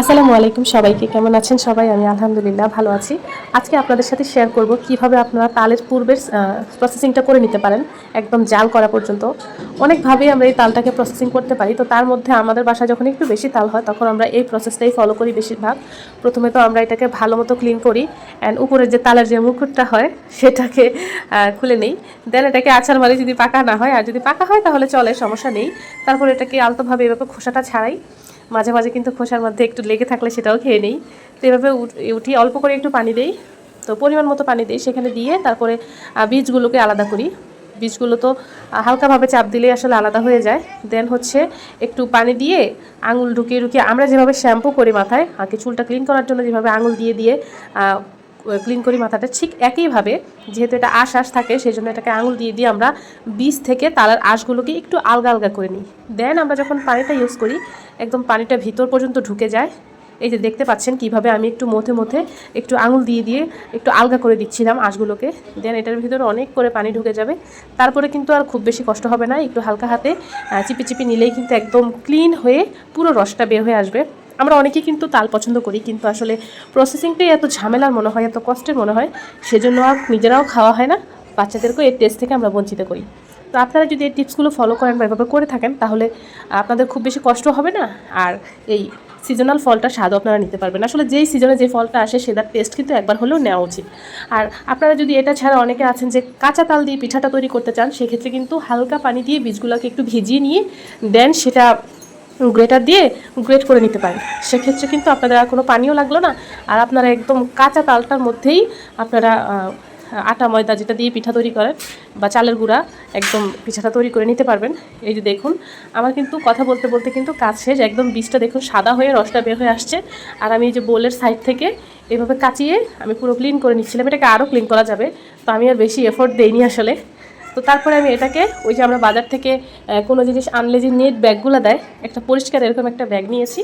আসসালামু আলাইকুম সবাইকে, কেমন আছেন সবাই? আমি আলহামদুলিল্লাহ ভালো আছি। আজকে আপনাদের সাথে শেয়ার করব কীভাবে আপনারা তালের পূর্বের প্রসেসিংটা করে নিতে পারেন, একদম জাল করা পর্যন্ত। অনেকভাবেই আমরা এই তালটাকে প্রসেসিং করতে পারি। তো তার মধ্যে আমাদের বাসায় যখন একটু বেশি তাল হয়, তখন আমরা এই প্রসেসটাই ফলো করি বেশিরভাগ। প্রথমে তো আমরা এটাকে ভালো মতো ক্লিন করি অ্যান্ড উপরের যে তালের যে মুকুটটা হয়, সেটাকে খুলে নেই। দেন এটাকে আচার মারি যদি পাকা না হয়, আর যদি পাকা হয় তাহলে চলে, সমস্যা নেই। তারপর এটাকে আলতোভাবে এভাবে খোসাটা ছাড়াই মাঝে মাঝে কিন্তু খোসার মধ্যে একটু লেগে থাকলে সেটাও খেয়ে নিই। তো এভাবে উঠি উঠিয়ে অল্প করে একটু পানি দেই। তো পরিমাণ মতো পানি দিই সেখানে দিয়ে তারপরে বীজগুলোকে আলাদা করি। বীজগুলো তো হালকাভাবে চাপ দিলেই আসলে আলাদা হয়ে যায়। দেন হচ্ছে একটু পানি দিয়ে আঙুল ঢুকিয়ে ঢুকিয়ে আমরা যেভাবে শ্যাম্পু করি মাথায় আগে চুলটা ক্লিন করার জন্য যেভাবে আঙুল দিয়ে দিয়ে ক্লিন করি মাথাটা, ঠিক একইভাবে যেহেতু এটা আশ আশ থাকে সেই জন্য এটাকে আঙুল দিয়ে দিয়ে আমরা বীজ থেকে তালার আঁশগুলোকে একটু আলগা আলগা করে নিই। দেন আমরা যখন পানিটা ইউজ করি, একদম পানিটা ভিতর পর্যন্ত ঢুকে যায়। এই যে দেখতে পাচ্ছেন কীভাবে আমি একটু মধ্যে মধ্যে একটু আঙুল দিয়ে দিয়ে একটু আলগা করে দিচ্ছিলাম আঁশগুলোকে। দেন এটার ভিতরে অনেক করে পানি ঢুকে যাবে। তারপরে কিন্তু আর খুব বেশি কষ্ট হবে না, একটু হালকা হাতে চিপি চিপি নিলেই কিন্তু একদম ক্লিন হয়ে পুরো রসটা বের হয়ে আসবে। আমরা অনেকেই কিন্তু তাল পছন্দ করি, কিন্তু আসলে প্রসেসিংটাই এত ঝামেলার মনে হয়, এত কষ্টের মনে হয়, সেজন্য আর নিজেরাও খাওয়া হয় না, বাচ্চাদেরকেও এর টেস্ট থেকে আমরা বঞ্চিত করি। তো আপনারা যদি এই টিপসগুলো ফলো করেন বা এভাবে করে থাকেন, তাহলে আপনাদের খুব বেশি কষ্ট হবে না, আর এই সিজনাল ফলটা স্বাদও আপনারা নিতে পারবেন। আসলে যেই সিজনে যে ফলটা আসে, সেটার টেস্ট কিন্তু একবার হলেও নেওয়া উচিত। আর আপনারা যদি এটা ছাড়া অনেকে আছেন যে কাঁচা তাল দিয়ে পিঠাটা তৈরি করতে চান, সেক্ষেত্রে কিন্তু হালকা পানি দিয়ে বীজগুলোকে একটু ভিজিয়ে নিয়ে দেন, সেটা গ্রেটার দিয়ে গ্রেট করে নিতে পারেন। সেক্ষেত্রে কিন্তু আপনাদের আর কোনো পানিও লাগল না। আর আপনারা একদম কাঁচা তালটার মধ্যেই আপনারা আটা, ময়দা যেটা দিয়ে পিঠা তৈরি করেন বা চালের গুঁড়া একদম পিঠাটা তৈরি করে নিতে পারবেন। এই যে দেখুন, আমার কিন্তু কথা বলতে বলতে কিন্তু কাজ শেষ। একদম বীজটা দেখুন সাদা হয়ে, রসটা বের হয়ে আসছে। আর আমি এই যে বোলের সাইড থেকে এভাবে কাচিয়ে আমি পুরো ক্লিন করে নিচ্ছিলাম। এটাকে আরও ক্লিন করা যাবে। তো আমি আর বেশি এফোর্ট দেইনি আসলে। তো তারপরে আমি এটাকে ওই যে আমরা বাজার থেকে কোনো জিনিস আনলে যে নেট ব্যাগগুলো দেয়, একটা পরিষ্কার এরকম একটা ব্যাগ নিয়েছি।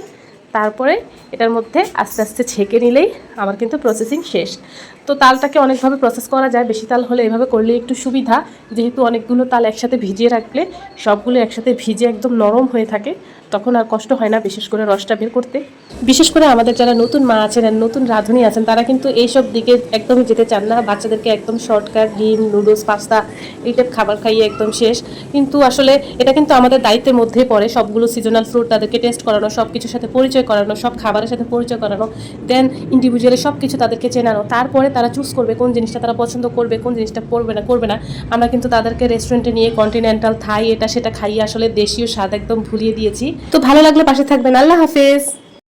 তারপরে এটার মধ্যে আস্তে আস্তে ছেঁকে নিলেই আমার কিন্তু প্রসেসিং শেষ। তো তালটাকে অনেকভাবে প্রসেস করা যায়। বেশি তাল হলে এভাবে করলে একটু সুবিধা। যেহেতু অনেকগুলো তাল একসাথে ভিজিয়ে রাখলে সবগুলো একসাথে ভিজে একদম নরম হয়ে থাকে, তখন আর কষ্ট হয় না বিশেষ করে রসটা বের করতে। বিশেষ করে আমাদের যারা নতুন মা আছেন আর নতুন রাঁধুনি আছেন, তারা কিন্তু এইসব দিকে একদমই যেতে চান না। বাচ্চাদেরকে একদম শর্টকাট ডিম নুডলস পাস্তা এই টাইপ খাবার খাইয়ে একদম শেষ। কিন্তু আসলে এটা কিন্তু আমাদের দায়িত্বের মধ্যে পড়ে। সবগুলো সিজনাল ফ্রুট তাদেরকে টেস্ট করানো সব কিছুর সাথে পরিচয় করানো, সব খাবারের সাথে পরিচয় করানো দেন ইন্ডিভিজুয়ালি সব কিছু তাদেরকে চেনানো। তারপরে তারা চুজ করবে কোন জিনিসটা তারা পছন্দ করবে, কোন জিনিসটা পড়বে না, করবে না। আমরা কিন্তু তাদেরকে রেস্টুরেন্টে নিয়ে কন্টিনেন্টাল থাই এটা সেটা খাইয়ে আসলে দেশীয় স্বাদ একদম ভুলিয়ে দিয়েছি। তো ভালো লাগলে পাশে থাকবেন। আল্লাহ হাফেজ।